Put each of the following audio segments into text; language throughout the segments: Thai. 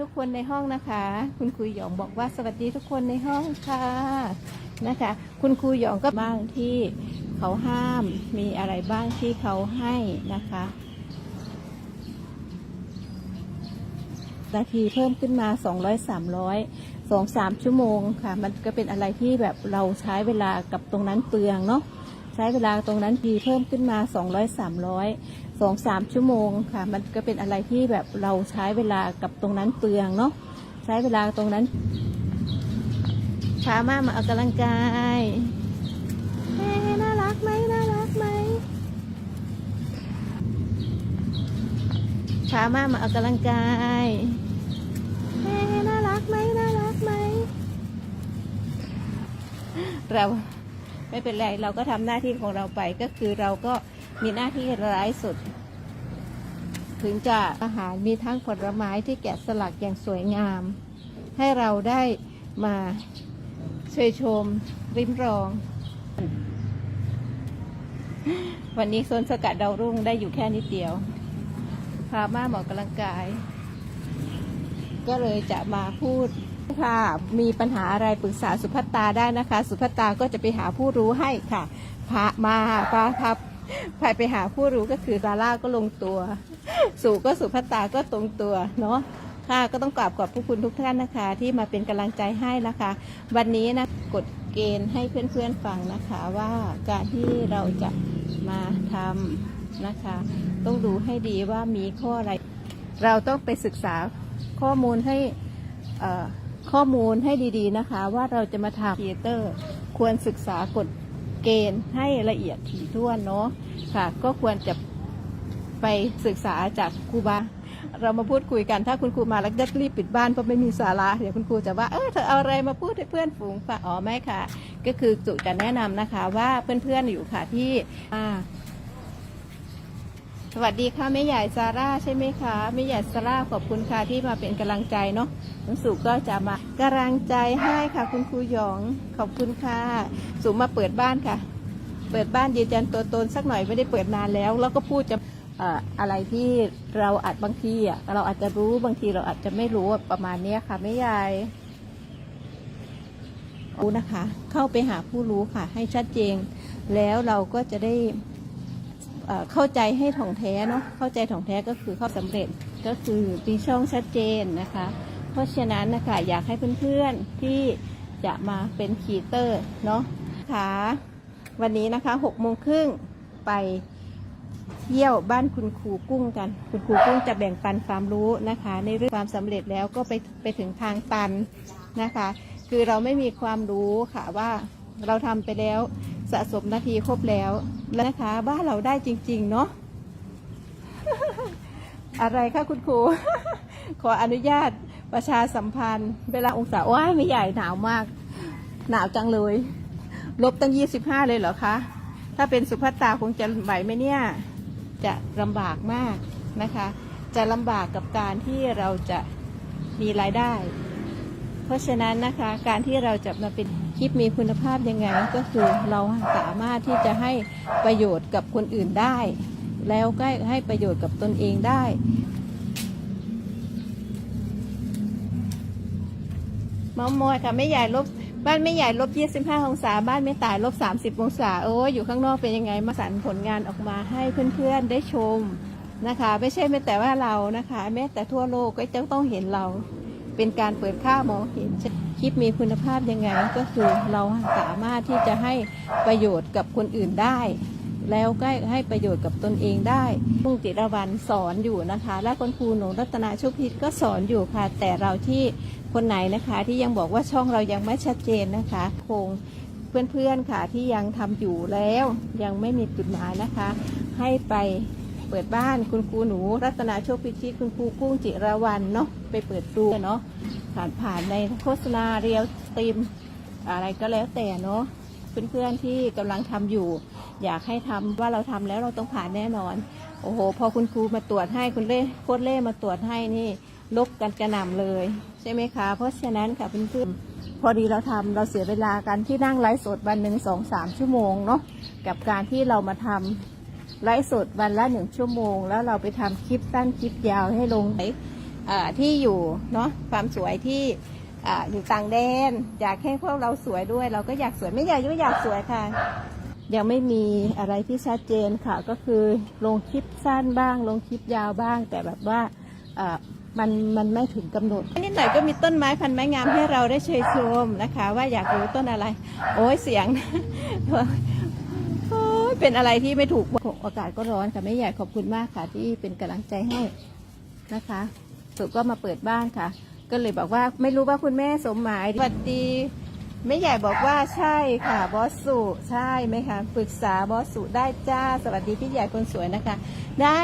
ทุกคนในห้องนะคะ คุณครูหยองบอกว่าสวัสดีทุกคนในห้องค่ะนะคะ คุณครูหยองก็บ้างที่เขาห้ามมีอะไรบ้างที่เขาให้นะคะนาทีเพิ่มขึ้นมา 200 300 2 3 ชั่วโมงค่ะ มันก็เป็นอะไรที่แบบเราใช้เวลากับตรงนั้นเปลืองเนาะ ใช้เวลาตรงนั้นทีเพิ่มขึ้นมา 200 300 2 3 ชั่วโมงค่ะ มันก็เป็นอะไรที่แบบเราใช้เวลากับตรงนั้นเปลืองเนาะใช้เวลาตรงนั้นช้ามามาออกกำลังกายเฮ้น่ารักไหมน่ารักไหมช้ามามาออกกำลังกายเฮ้น่ารักไหมน่ารักไหมเรา ไม่เป็นไรเราก็ทำหน้าที่ของเราไปก็คือเราก็มีหน้าที่ร้ายสุด ถึงจะอาหารมีทั้งผลไม้ที่แกะสลักอย่างสวยงาม ให้เราได้มาเชยชม ริมรอง วันนี้โซนสกัดดาวรุ่งได้อยู่แค่นิดเดียว พาม่าหมอกกำลังกาย ก็เลยจะมาพูด ค่ะมีปัญหาอะไรปรึกษาสุภัตตาได้นะคะ สุภัตตาก็จะไปหาผู้รู้ให้ค่ะพามาพาพับพาไปหาผู้รู้ก็คือซาร่าก็ลงตัวสู่ก็สุภัตตาก็ตรงตัวเนาะค่ะก็ต้องกราบขอบพระคุณทุกท่านนะคะ ที่มาเป็นกำลังใจให้นะคะ วันนี้นะกฎเกณฑ์ให้เพื่อนๆฟังนะคะว่าการที่เราจะมาทำนะคะ ต้องดูให้ดีว่ามีข้ออะไร เราต้องไปศึกษาข้อมูลให้อ่อ ข้อมูลให้ดีๆนะคะ ว่าเราจะมาทำครีเอเตอร์ควรศึกษากฎเกณฑ์ให้ละเอียดถี่ถ้วนเนาะค่ะ ก็ควรจะไปศึกษาจากครูบาเรามาพูดคุยกันถ้าคุณครูมาแล้วจะรีบปิดบ้านเพราะไม่มีสาระเดี๋ยวคุณครูจะว่าเออเธอเอาอะไรมาพูดให้เพื่อนฝูงฟังอ๋อไม่ค่ะ ก็คือจุจะแนะนำนะคะว่าเพื่อนๆอยู่ค่ะที่อ่า สวัสดีค่ะแม่ใหญ่ซาร่าใช่ไหมคะแม่ใหญ่ซาร่าขอบคุณค่ะที่มาเป็นกำลังใจเนาะน้องสุก็จะมากำลังใจให้ค่ะคุณครูหยองขอบคุณค่ะสุมาเปิดบ้านค่ะ เปิดบ้านยืนยันตัวตนสักหน่อยไม่ได้เปิดนานแล้ว แล้วก็พูดจะอะไรที่เราอาจบางทีอะเราอาจจะรู้บางทีเราอาจจะไม่รู้ประมาณเนี้ยค่ะแม่ใหญ่รู้นะคะ เข้าไปหาผู้รู้ค่ะ ให้ชัดเจนแล้วเราก็จะได้ เข้าใจให้ถ่องแท้เนาะเข้าใจถ่องแท้ก็คือเข้าสำเร็จก็คือมีช่องชัดเจนนะคะ เพราะฉะนั้นนะคะอยากให้เพื่อนๆที่จะมาเป็นคีเตอร์เนาะค่ะวันนี้นะคะหกโมงครึ่งไปเที่ยวบ้านคุณครูกุ้งกัน คุณครูกุ้งจะแบ่งปันความรู้นะคะ ในเรื่องความสำเร็จแล้วก็ไปไปถึงทางตันนะคะ คือเราไม่มีความรู้ค่ะว่าเราทำไปแล้วสะสมนาทีครบแล้ว แล้วนะคะ บ้านเราได้จริง ๆ เนาะอะไรคะคุณครู ขออนุญาตประชาสัมพันธ์ เวลาองศาว้ายไม่ใหญ่หนาวมาก หนาวจังเลยลบตั้งยี่สิบห้าเลยเหรอคะ ถ้าเป็นสุภัตตาคงจะไหวไหมเนี่ย จะลำบากมากนะคะ จะลำบากกับการที่เราจะมีรายได้ เพราะฉะนั้นนะคะ การที่เราจะมาเป็น คลิปมีคุณภาพยังไงก็คือเราสามารถที่จะให้ประโยชน์กับคนอื่นได้ แล้วก็ให้ประโยชน์กับตนเองได้มอมอยค่ะไม่ใหญ่ลบบ้านไม่ใหญ่ลบ25องศา บ้านไม่ตายลบ30องศาโอ้อยู่ข้างนอกเป็นยังไงมาสั่นผลงานออกมาให้เพื่อนๆได้ชมนะคะ ไม่ใช่แม้แต่ว่าเรานะคะ แม้แต่ทั่วโลกก็จะต้องเห็นเราเป็นการเปิดค่ามองเห็น ลิปมีคุณภาพยังไงก็คือเราสามารถที่จะให้ประโยชน์กับคนอื่นได้ แล้วก็ให้ประโยชน์กับตนเองได้ลุงจิรวันสอนอยู่นะคะ และคุณครูหนูรัตนาชุพิษก็สอนอยู่ค่ะ แต่เราที่คนไหนนะคะที่ยังบอกว่าช่องเรายังไม่ชัดเจนนะคะคงเพื่อนๆค่ะที่ยังทำอยู่แล้วยังไม่มีจุดหมายนะคะ ให้ไปเปิดบ้านคุณครูหนู รัตนาโชคพิชิตคุณครูกุ้งจิรวันเนาะไปเปิดดูเนาะ ผ่านผ่านในโฆษณาเรียลสตรีมอะไรก็แล้วแต่เนาะเพื่อนๆที่กำลังทำอยู่ อยากให้ทำว่าเราทำแล้วเราต้องผ่านแน่นอน โอ้โห พอคุณครูมาตรวจให้คุณเล่โคตรเล่มาตรวจให้นี่ลบกันกระหน่ำเลย ใช่ไหมคะ เพราะฉะนั้นค่ะเพื่อนๆพอดีเราทำเราเสียเวลากันที่นั่งไลฟ์สดวันหนึ่งสองสามชั่วโมงเนาะกับการที่เรามาทำไลฟ์สดวันละหนึ่งชั่วโมง แล้วเราไปทำคลิปสั้นคลิปยาวให้ลงไหน ที่อยู่เนาะความสวยที่อ่าอยู่ต่างแดน อยากให้พวกเราสวยด้วย เราก็อยากสวยไม่อยากก็อยากสวยค่ะ ยังไม่มีอะไรที่ชัดเจนค่ะ ก็คือลงคลิปสั้นบ้าง ลงคลิปยาวบ้าง แต่แบบว่าเอ่อมันมันไม่ถึงกำหนดนิดหน่อยก็มีต้นไม้พันไม้งามให้เราได้เชยชมนะคะ ว่าอยากรู้ต้นอะไร โอ้ยเสียงโอ้ยเป็นอะไรที่ไม่ถูกอากาศก็ร้อนค่ะไม่ใหญ่ขอบคุณมากค่ะที่เป็นกำลังใจให้นะคะ สุก็มาเปิดบ้านค่ะ ก็เลยบอกว่าไม่รู้ว่าคุณแม่สมหมายสวัสดีแม่ใหญ่บอกว่าใช่ค่ะบอสสุใช่ไหมคะปรึกษาบอสสุได้จ้าสวัสดีพี่ใหญ่คนสวยนะคะ ได้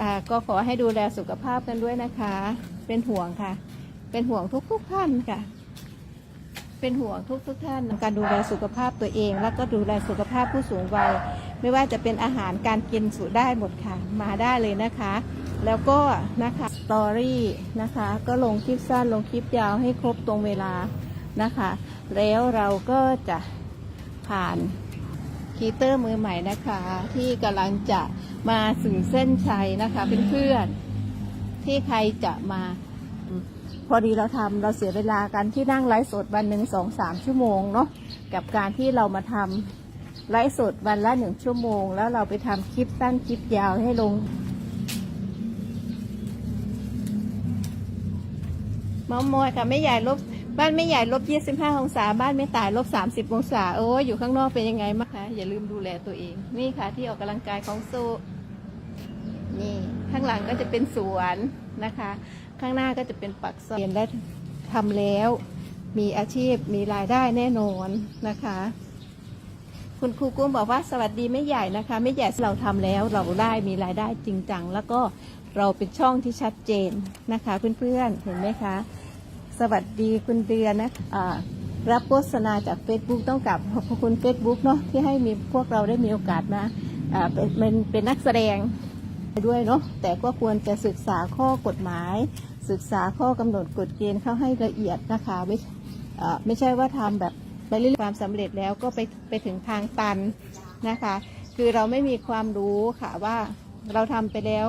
อ่าก็ขอให้ดูแลสุขภาพกันด้วยนะคะ เป็นห่วงค่ะ เป็นห่วงทุกทุกท่านค่ะ เป็นห่วงทุกทุกท่านการดูแลสุขภาพตัวเอง แล้วก็ดูแลสุขภาพผู้สูงวัย ไม่ว่าจะเป็นอาหารการกินสูได้หมดค่ะ มาได้เลยนะคะ แล้วก็นะคะสตอรี่นะคะ ก็ลงคลิปสั้นลงคลิปยาวให้ครบตรงเวลานะคะ แล้วเราก็จะผ่านคีเตอร์มือใหม่นะคะ ที่กำลังจะมาสื่อเส้นชัยนะคะเพื่อนๆที่ใครจะมาพอดีเราทำเราเสียเวลากันที่นั่งไลฟ์สดวันหนึ่งสองสามชั่วโมงเนาะกับการที่เรามาทำ ไลฟ์สดวันละหนึ่งชั่วโมง แล้วเราไปทำคลิปสั้นคลิปยาวให้ลงมามอยค่ะไม่ใหญ่ลบบ้านไม่ใหญ่ลบยี่สิบห้าองศา บ้านไม่ตายลบสามสิบองศา โอ้ยอยู่ข้างนอกเป็นยังไงมางคะ อย่าลืมดูแลตัวเอง นี่ค่ะ ที่ออกกำลังกายของโซนี่ ข้างหลังก็จะเป็นสวนนะคะ ข้างหน้าก็จะเป็นปักซอยเรียนได้ทำแล้ว มีอาชีพมีรายได้แน่นอนนะคะ คุณครูกุ้งบอกว่าสวัสดีไม่ใหญ่นะคะไม่ใหญ่เราทำแล้วเราได้มีรายได้จริงจังแล้วก็เราเป็นช่องที่ชัดเจนนะคะเพื่อนๆเห็นไหมคะ สวัสดีคุณเดือนนะอ่ารับโฆษณาจาก Facebook ต้องกลับขอบคุณ Facebook เนาะที่ให้มีพวกเราได้มีโอกาสมาอ่าเป็นเป็นเป็นนักแสดงด้วยเนาะแต่ก็ควรจะศึกษาข้อกฎหมาย ศึกษาข้อกำหนดกฎเกณฑ์เข้าให้ละเอียดนะคะ ไม่อ่าไม่ใช่ว่าทำแบบ ไปเรื่อยๆความสำเร็จแล้วก็ไปไปถึงทางตันนะคะ คือเราไม่มีความรู้ค่ะว่าเราทำไปแล้ว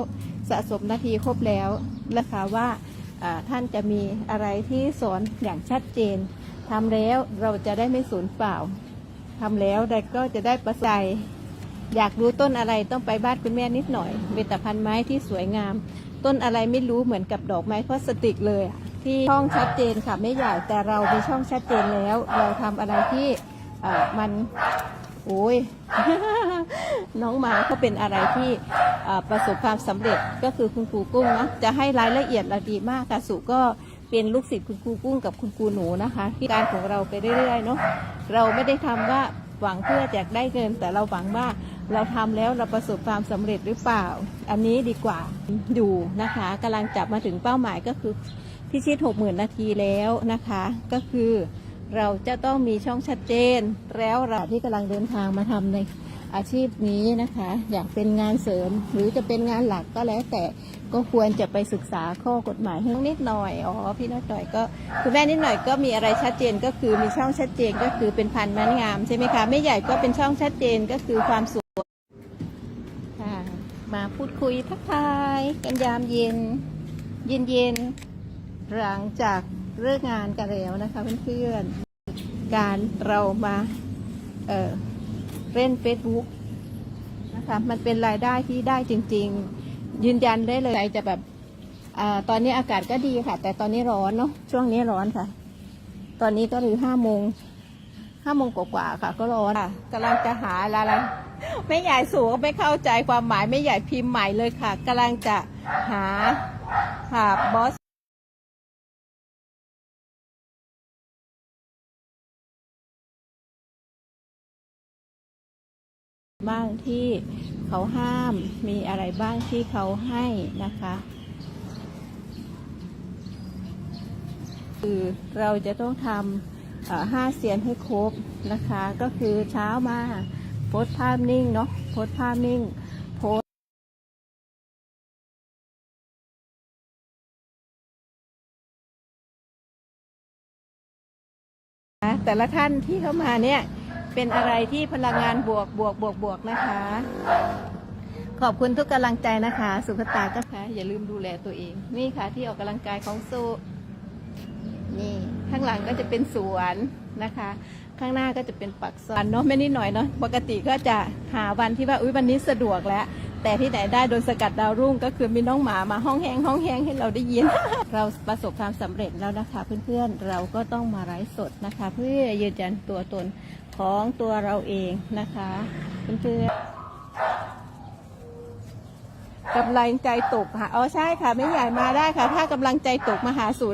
สะสมนาทีครบแล้วนะคะว่าท่านจะมีอะไรที่สอนอย่างชัดเจนทำแล้วเราจะได้ไม่สูญเปล่าทำแล้วแต่ก็จะได้ประสัยอยากรู้ต้นอะไรต้องไปบ้านคุณแม่นิดหน่อยเบตพันไม้ที่สวยงาม ต้นอะไรไม่รู้เหมือนกับดอกไม้พลาสติกเลยอะ ที่ช่องชัดเจนค่ะไม่ใหญ่แต่เรามีช่องชัดเจนแล้ว เราทำอะไรที่มันโอ้ยน้องหมาเขาเป็นอะไรที่ประสบความสำเร็จก็คือคุณครูกุ้งนะจะให้รายละเอียดเราดีมากค่ะสุก็เป็นลูกศิษย์คุณครูกุ้งกับคุณครูหนูนะคะที่การของเราไปเรื่อยๆเนาะเราไม่ได้ทำว่าหวังเพื่อจะได้เงิน แต่เราหวังว่าเราทำแล้วเราประสบความสำเร็จหรือเปล่า อันนี้ดีกว่าอยู่นะคะกำลังจับมาถึงเป้าหมายก็คือ พิชิตหกหมื่นนาทีแล้วนะคะ ก็คือเราจะต้องมีช่องชัดเจน แล้วเราที่กำลังเดินทางมาทำในอาชีพนี้นะคะ อยากเป็นงานเสริมหรือจะเป็นงานหลักก็แล้วแต่ก็ควรจะไปศึกษาข้อกฎหมายให้นิดหน่อยอ๋อพี่นิดหน่อยก็คุณแม่นิดหน่อยก็มีอะไรชัดเจนก็คือมีช่องชัดเจนก็คือเป็นพันธุ์มันงามใช่ไหมคะไม่ใหญ่ก็เป็นช่องชัดเจนก็คือความสวยมาพูดคุยทักทายกันยามเย็น เย็นเย็น หลังจากเลิกงานกันแล้วนะคะเพื่อนๆ การเรามาเเล่น Facebook นะคะมันเป็นรายได้ที่ได้จริง ๆ ยืนยันได้เลยจะแบบอตอนนี้อากาศก็ดีค่ะ แต่ตอนนี้ร้อนเนาะช่วงนี้ร้อนค่ะ ตอนนี้ก็หรือห้าโมงห้าโมงกว่าๆค่ะ ก็ร้อนค่ะกำลังจะหาอะไรไม่ใหญ่สูงไม่เข้าใจความหมายไม่ใหญ่พิมพ์ใหม่เลยค่ะกำลังจะหาหาบอส บ้างที่เขาห้าม มีอะไรบ้างที่เขาให้นะคะ คือเราจะต้องทำห้าเสียนให้ครบนะคะ ก็คือเช้ามาโพสภาพนิ่งเนาะโพสภาพนิ่งโพสแต่ละท่านที่เข้ามาเนี่ย เป็นอะไรที่พลังงานบวกบวกบวกบวกนะคะ ขอบคุณทุกกำลังใจนะคะ สุภตาก็ค่ะ อย่าลืมดูแลตัวเอง นี่ค่ะที่ออกกำลังกายของโซนี่ข้างหลังก็จะเป็นสวนนะคะ ข้างหน้าก็จะเป็นปักซอยเนาะไม่นิดหน่อยเนาะปกติก็จะหาวันที่ว่าอุ้ยวันนี้สะดวกแล้วแต่ที่ไหนได้โดนสกัดดาวรุ่งก็คือมีน้องหมามาห้องแห้งห้องแห้งให้เราได้ยิน เราประสบความสำเร็จแล้วนะคะ เพื่อนๆเราก็ต้องมาไลฟ์สดนะคะ เพื่อยืนยันตัวตน ของตัวเราเองนะคะเพื่อนๆกำลังใจตกค่ะอ๋อใช่ค่ะไม่ใหญ่มาได้ค่ะ ถ้ากำลังใจตกมาหาสูตร